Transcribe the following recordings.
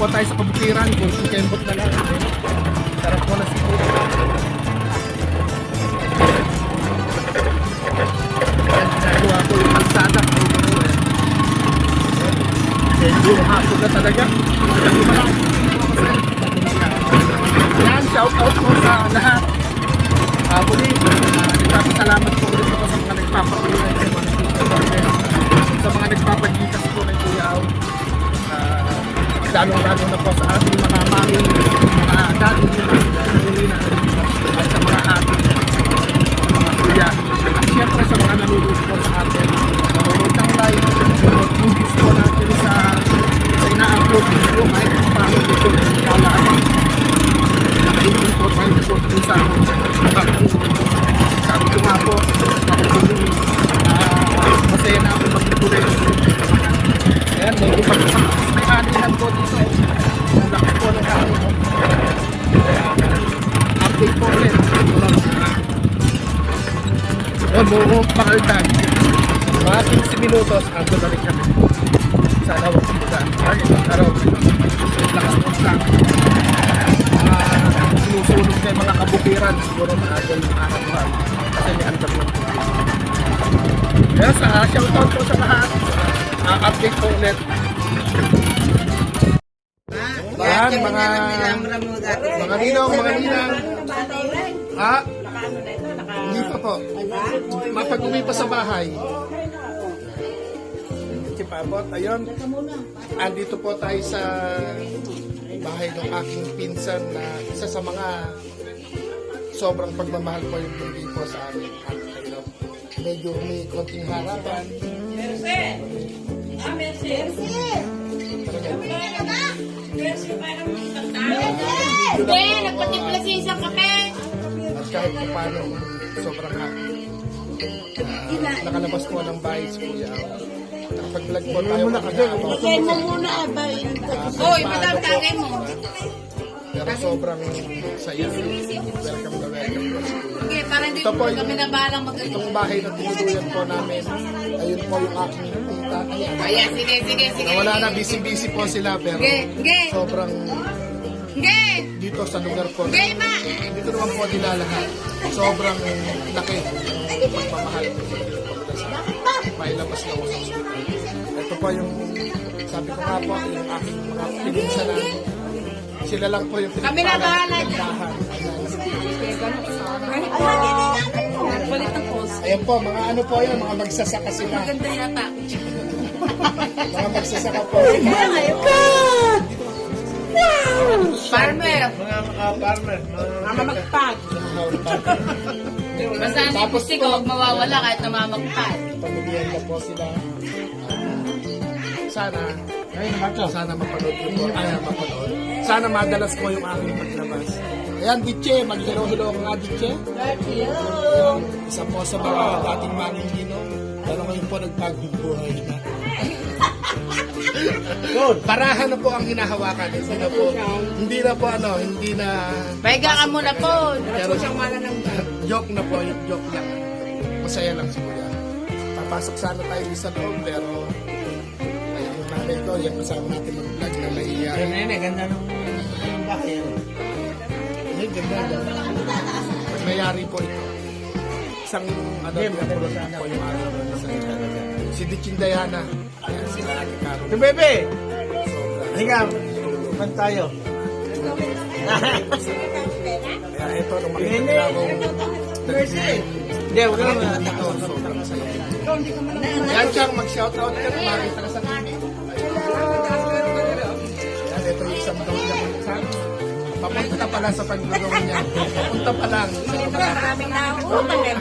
po tayo sa kabukiran, kung si Kembot na lang. Sarap po na si ginagawa ko yung kalsada. Medyo hapon na talaga. Yan, shout out po sa lahat. Ah, muli, uh, nagpapasalamat po ulit ako sa mga nagpapatuloy sa mga nagpapagitas po ng Kuyaw. Uh, Lalong-lalo na po sa ating mga mami, o buo pakaltan mga 15 minutos na rin kami. Sana wag sila ay araw lakas po sa mga sinusunog na yung mga kabukiran siguro maagal yung araw kasi may andam po yes uh, shoutout po sa lahat uh, update po ulit. Yan mga mga ninong mga ninang. Ha hindi pa po. Mapag-uwi pa sa bahay. Si Papot ayun. Andito po tayo sa bahay ng aking pinsan na isa sa mga sobrang pagmamahal ko yung hindi po sa amin. At ayun, medyo may konting harapan. Hindi, nagpatimpla siya isang kape. At kahit pa paano, sobrang happy. Ah, nakalabas po ng bahay si Kuya. Nakapag-vlog po tayo. Bigay mo muna, abay. Hoy, madam, tagay mo. Pero sobrang saya. Welcome na welcome po si Kuya. Okay, para hindi Ito po kami na balang mag Itong bahay na tinuluyan po namin, ayun po yung aking tita. Ayan. Sige, sige, sige. Wala na, busy-busy po sila pero sobrang ge, dito sa lugar po. ge, ma. Dito naman po nila lahat. Sobrang laki pagmamahal ko Mailabas na ako sa hospital. Ito po yung, sabi ko nga po, yung aking mga pinunsalan. Sila lang po yung Kami na bahala dyan. Palit ng post. Ayan po, mga ano po yun, mga magsasaka sila. Ganda yata. Mga magsasaka po. Farmer. Mga mga farmer. Mama magpag. Basta ang Tapos lipstick ko, huwag mawawala kahit namamagpag. Pamilihan na po sila. Sana, sana mapanood ko po. Ay, mapanood. Sana madalas po yung aking paglabas. Ayan, Ditche, mag-hello-hello ka nga, Ditche. Ayan, isa po sa mga dating maningino. Pero ngayon po nagbagong buhay na. Parahan na po ang hinahawakan. Hindi na po, hindi na po ano, hindi na Paiga ka muna po. pero joke na po, yung joke lang. Masaya lang si Kuya. Papasok sana tayo sa loob, pero ayun yung nanay ko, yung kasama natin mag-vlog na na yun eh, ganda ng ng bahay. Ayun, ganda. Mayari po ito. Isang ano, Hindi, pinapulot po yung araw ng. Si Ditching Diana. Ayan, sila Caro. So, bebe! Halika, man tayo. Kaya ito, nung makita nila ako, Mercy! Hindi, wala na. ito, sobrang. Yan siyang mag-shoutout ka, makita ka sa TV. Yan, ito yung isang daw niya. Papunta ka pala sa pag-draw niya. Papunta pa lang. Maraming nauutan eh.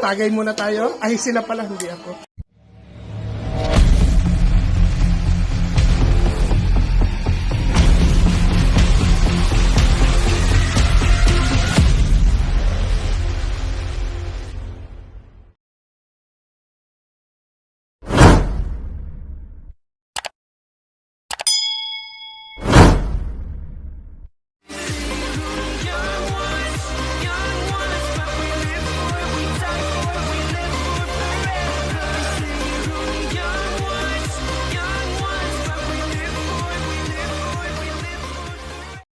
Tagay muna tayo. Ay, sila pala, hindi ako.